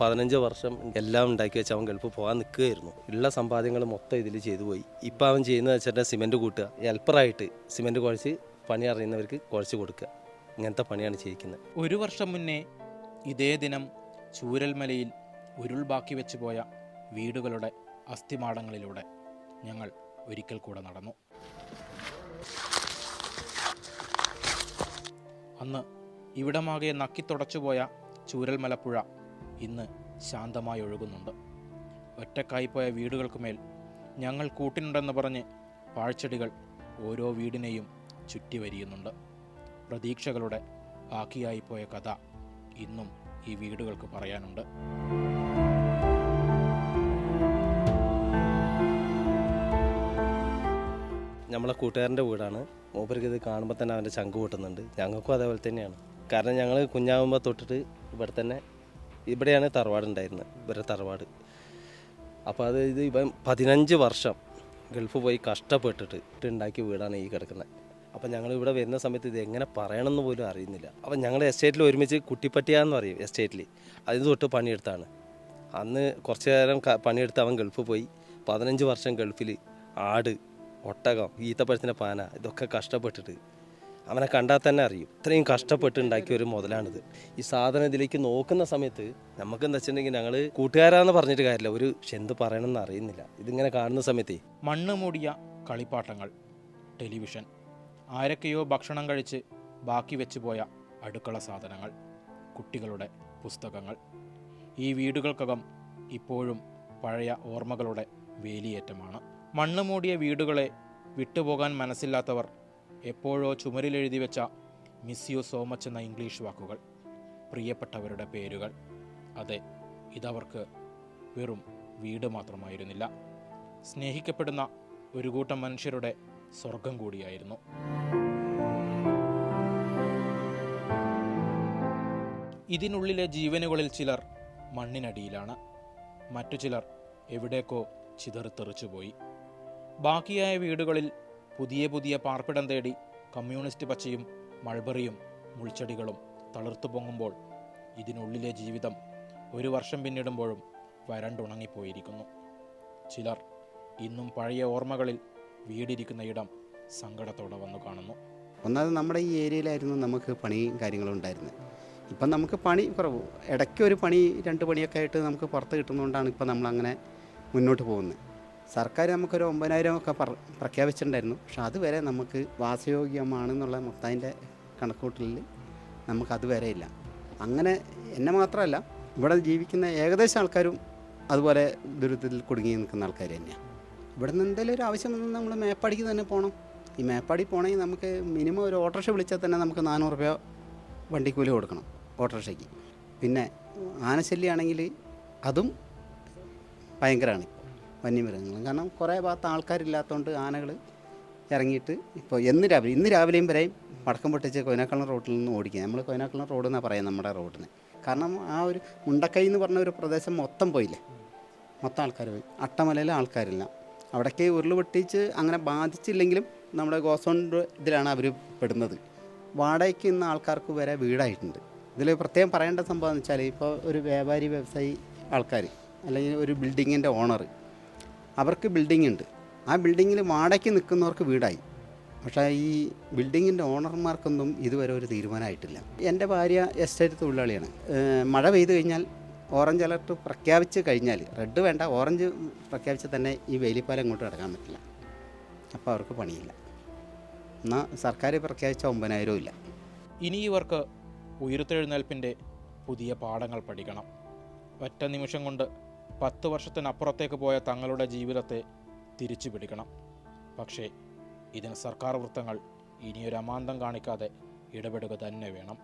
പതിനഞ്ച് വർഷം എല്ലാം ഉണ്ടാക്കി വെച്ച് അവൻ ഗൾഫ് പോകാൻ നിൽക്കുകയായിരുന്നു. ഉള്ള സമ്പാദ്യങ്ങൾ മൊത്തം ഇതിൽ ചെയ്തു പോയി. ഇപ്പം അവൻ ചെയ്യുന്നത് വെച്ചിട്ട് സിമെന്റ് കൂട്ടുക. ഹെൽപ്പറായിട്ട് സിമെന്റ് കുഴച്ച് പണി അറിയുന്നവർക്ക് കുഴച്ച് കൊടുക്കുക. ഇങ്ങനത്തെ പണിയാണ് ചെയ്യിക്കുന്നത്. ഒരു വർഷം മുന്നേ ഇതേ ദിനം ചൂരൽമലയിൽ ഉരുൾ ബാക്കി വെച്ച് പോയ വീടുകളുടെ അസ്ഥിമാടങ്ങളിലൂടെ ഞങ്ങൾ ഒരിക്കൽ കൂടെ നടന്നു. അന്ന് ഇവിടമാകെ നക്കിത്തുടച്ചുപോയ ചൂരൽമലപ്പുഴ ഇന്ന് ശാന്തമായി ഒഴുകുന്നുണ്ട്. ഒറ്റക്കായി ഒറ്റക്കായിപ്പോയ വീടുകൾക്കുമേൽ ഞങ്ങൾ കൂട്ടിനുണ്ടെന്ന് പറഞ്ഞ് പാഴ്ചെടികൾ ഓരോ വീടിനെയും ചുറ്റി വരിയുന്നുണ്ട്. പ്രതീക്ഷകളുടെ ബാക്കിയായിപ്പോയ കഥ ഇന്നും ഈ വീടുകൾക്ക് പറയാനുണ്ട്. നമ്മളെ കൂട്ടുകാരന്റെ വീടാണ്. മൂപ്പർക്ക് ഇത് കാണുമ്പോൾ തന്നെ അവന്റെ ചങ്ക് പൊട്ടുന്നുണ്ട്. ഞങ്ങൾക്കും അതേപോലെ തന്നെയാണ്. കാരണം ഞങ്ങൾ കുഞ്ഞാകുമ്പോൾ തൊട്ടിട്ട് ഇവിടെ തന്നെ ഇവിടെയാണ് തറവാട് ഉണ്ടായിരുന്നത് ഇവരുടെ തറവാട്. അപ്പോൾ അത് ഇത് ഇവൻ പതിനഞ്ച് വർഷം ഗൾഫ് പോയി കഷ്ടപ്പെട്ടിട്ട് ഉണ്ടാക്കിയ വീടാണ് ഈ കിടക്കുന്നത്. അപ്പോൾ ഞങ്ങൾ ഇവിടെ വരുന്ന സമയത്ത് ഇത് എങ്ങനെ പറയണമെന്ന് പോലും അറിയുന്നില്ല. അപ്പോൾ ഞങ്ങൾ എസ്റ്റേറ്റിൽ ഒരുമിച്ച് കുട്ടിപ്പട്ടിയാന്ന് പറയും എസ്റ്റേറ്റിൽ. അതിന് തൊട്ട് പണിയെടുത്താണ്. അന്ന് കുറച്ച് നേരം പണിയെടുത്ത് അവൻ ഗൾഫ് പോയി. പതിനഞ്ച് വർഷം ഗൾഫിൽ ആട് ഒട്ടകം ഈത്തപ്പഴത്തിന്റെ പാന ഇതൊക്കെ കഷ്ടപ്പെട്ടിട്ട് അവനെ കണ്ടാൽ തന്നെ അറിയും. ഇത്രയും കഷ്ടപ്പെട്ട് ഉണ്ടാക്കിയ ഒരു മുതലാണിത്. ഈ സാധനം ഇതിലേക്ക് നോക്കുന്ന സമയത്ത് നമുക്ക് എന്താ വെച്ചിട്ടുണ്ടെങ്കിൽ ഞങ്ങൾ കൂട്ടുകാരാന്ന് പറഞ്ഞിട്ട് കാര്യമില്ല. ഒരു എന്ത് പറയണമെന്ന് അറിയുന്നില്ല. ഇതിങ്ങനെ കാണുന്ന സമയത്തേ മണ്ണ് മൂടിയ കളിപ്പാട്ടങ്ങൾ ടെലിവിഷൻ ആരൊക്കെയോ ഭക്ഷണം കഴിച്ച് ബാക്കി വെച്ചുപോയ അടുക്കള സാധനങ്ങൾ കുട്ടികളുടെ പുസ്തകങ്ങൾ. ഈ വീടുകൾക്കകം ഇപ്പോഴും പഴയ ഓർമ്മകളുടെ വേലിയേറ്റമാണ്. മണ്ണ് മൂടിയ വീടുകളെ വിട്ടുപോകാൻ മനസ്സില്ലാത്തവർ എപ്പോഴോ ചുമരിലെഴുതി വെച്ച മിസ് യു സോ മച്ച് എന്ന ഇംഗ്ലീഷ് വാക്കുകൾ. പ്രിയപ്പെട്ടവരുടെ പേരുകൾ. അതെ ഇതവർക്ക് വെറും വീട് മാത്രമായിരുന്നില്ല. സ്നേഹിക്കപ്പെടുന്ന ഒരു കൂട്ടം മനുഷ്യരുടെ സ്വർഗം കൂടിയായിരുന്നു. ഇതിനുള്ളിലെ ജീവനുകളിൽ ചിലർ മണ്ണിനടിയിലാണ്. മറ്റു ചിലർ എവിടേക്കോ ചിതറിത്തെറിച്ചുപോയി. ബാക്കിയായ വീടുകളിൽ പുതിയ പുതിയ പാർപ്പിടം തേടി കമ്മ്യൂണിസ്റ്റ് പച്ചയും മൾബറിയും മുൾച്ചെടികളും തളിർത്തു പൊങ്ങുമ്പോൾ ഇതിനുള്ളിലെ ജീവിതം ഒരു വർഷം പിന്നിടുമ്പോഴും വരണ്ടുണങ്ങിപ്പോയിരിക്കുന്നു. ചിലർ ഇന്നും പഴയ ഓർമ്മകളിൽ വീടിരിക്കുന്ന ഇടം സങ്കടത്തോടെ വന്നു കാണുന്നു. ഒന്നാമത് നമ്മുടെ ഈ ഏരിയയിലായിരുന്നു നമുക്ക് പണിയും കാര്യങ്ങളും ഉണ്ടായിരുന്നത്. ഇപ്പം നമുക്ക് പണി കുറവ്. ഇടയ്ക്ക് ഒരു പണി രണ്ട് പണിയൊക്കെ ആയിട്ട് നമുക്ക് പുറത്ത് കിട്ടുന്നതുകൊണ്ടാണ് ഇപ്പം നമ്മളങ്ങനെ മുന്നോട്ട് പോകുന്നത്. സർക്കാർ നമുക്കൊരു ഒമ്പതിനായിരം ഒക്കെ പ്രഖ്യാപിച്ചിട്ടുണ്ടായിരുന്നു. പക്ഷെ അതുവരെ നമുക്ക് വാസയോഗ്യമാണെന്നുള്ള മൊത്തതിന്റെ കണക്കൂട്ടലിൽ നമുക്ക് അതുവരെ ഇല്ല. അങ്ങനെ എന്നെ മാത്രമല്ല ഇവിടെ ജീവിക്കുന്ന ഏകദേശം ആൾക്കാരും അതുപോലെ ദുരിതത്തിൽ കുടുങ്ങി നിൽക്കുന്ന ആൾക്കാർ തന്നെയാണ് ഇവിടെ നിന്ന് എന്തെങ്കിലും ഒരു ആവശ്യം വന്നാൽ നമ്മൾ മേപ്പാടിക്ക് തന്നെ പോകണം. ഈ മേപ്പാടി പോകണമെങ്കിൽ നമുക്ക് മിനിമം ഒരു ഓട്ടോറിക്ഷ വിളിച്ചാൽ തന്നെ നമുക്ക് നാനൂറ് രൂപ വണ്ടിക്കൂലി കൊടുക്കണം ഓട്ടോറിക്ഷയ്ക്ക്. പിന്നെ ആനശല്യമാണെങ്കിൽ അതും ഭയങ്കരമാണ് ഇപ്പോൾ വന്യമൃഗങ്ങൾ കാരണം കുറേ ഭാഗത്ത് ആൾക്കാരില്ലാത്തതുകൊണ്ട് ആനകൾ ഇറങ്ങിയിട്ട് ഇപ്പോൾ എന്ന് രാവിലെ ഇന്ന് രാവിലെയും വരെയും വടക്കം പൊട്ടിച്ച് കൊയനാക്കുളം റോഡിൽ നിന്ന് ഓടിക്കുക. നമ്മൾ കൊയനാക്കുളം റോഡ് എന്നാണ് പറയാം നമ്മുടെ റോഡിന്. കാരണം ആ ഒരു മുണ്ടക്കൈ എന്ന് പറഞ്ഞ ഒരു പ്രദേശം മൊത്തം പോയില്ലേ? മൊത്തം ആൾക്കാർ പോയി. അട്ടമലയിലെ ആൾക്കാരില്ല. അവിടേക്ക് ഉരുൾ പൊട്ടിച്ച് അങ്ങനെ ബാധിച്ചില്ലെങ്കിലും നമ്മുടെ ഗോസോണിന്റെ ഇതിലാണ് അവർ പെടുന്നത്. വാടകയ്ക്ക് ഇന്ന് ആൾക്കാർക്ക് വരെ വീടായിട്ടുണ്ട്. ഇതിൽ പ്രത്യേകം പറയേണ്ട സംഭവം എന്ന് വെച്ചാൽ ഇപ്പോൾ ഒരു വ്യാപാരി വ്യവസായി ആൾക്കാർ അല്ലെങ്കിൽ ഒരു ബിൽഡിങ്ങിന്റെ ഓണർ അവർക്ക് ബിൽഡിംഗ് ഉണ്ട്. ആ ബിൽഡിങ്ങിൽ വാടകയ്ക്ക് നിൽക്കുന്നവർക്ക് വീടായി. പക്ഷേ ഈ ബിൽഡിങ്ങിന്റെ ഓണർമാർക്കൊന്നും ഇതുവരെ ഒരു തീരുമാനമായിട്ടില്ല. എന്റെ ഭാര്യ എസ്റ്റേറ്റ് തൊഴിലാളിയാണ്. മഴ പെയ്തു കഴിഞ്ഞാൽ ഓറഞ്ച് അലർട്ട് പ്രഖ്യാപിച്ച് കഴിഞ്ഞാൽ റെഡ് വേണ്ട ഓറഞ്ച് പ്രഖ്യാപിച്ച് തന്നെ ഈ വേലിപ്പാലം ഇങ്ങോട്ട് കിടക്കാൻ പറ്റില്ല. അപ്പോൾ അവർക്ക് പണിയില്ല. എന്നാൽ സർക്കാർ പ്രഖ്യാപിച്ച ഒമ്പതിനായിരവും ഇല്ല. ഇനി ഇവർക്ക് ഉയർത്തെഴുന്നേൽപ്പിന്റെ പുതിയ പാഠങ്ങൾ പഠിക്കണം. ഒറ്റ നിമിഷം കൊണ്ട് പത്ത് വർഷത്തിനപ്പുറത്തേക്ക് പോയ തങ്ങളുടെ ജീവിതത്തെ തിരിച്ചു പിടിക്കണം. പക്ഷേ ഇതിന് സർക്കാർ വൃത്തങ്ങൾ ഇനിയൊരു അമാന്തം കാണിക്കാതെ ഇടപെടുക തന്നെ വേണം.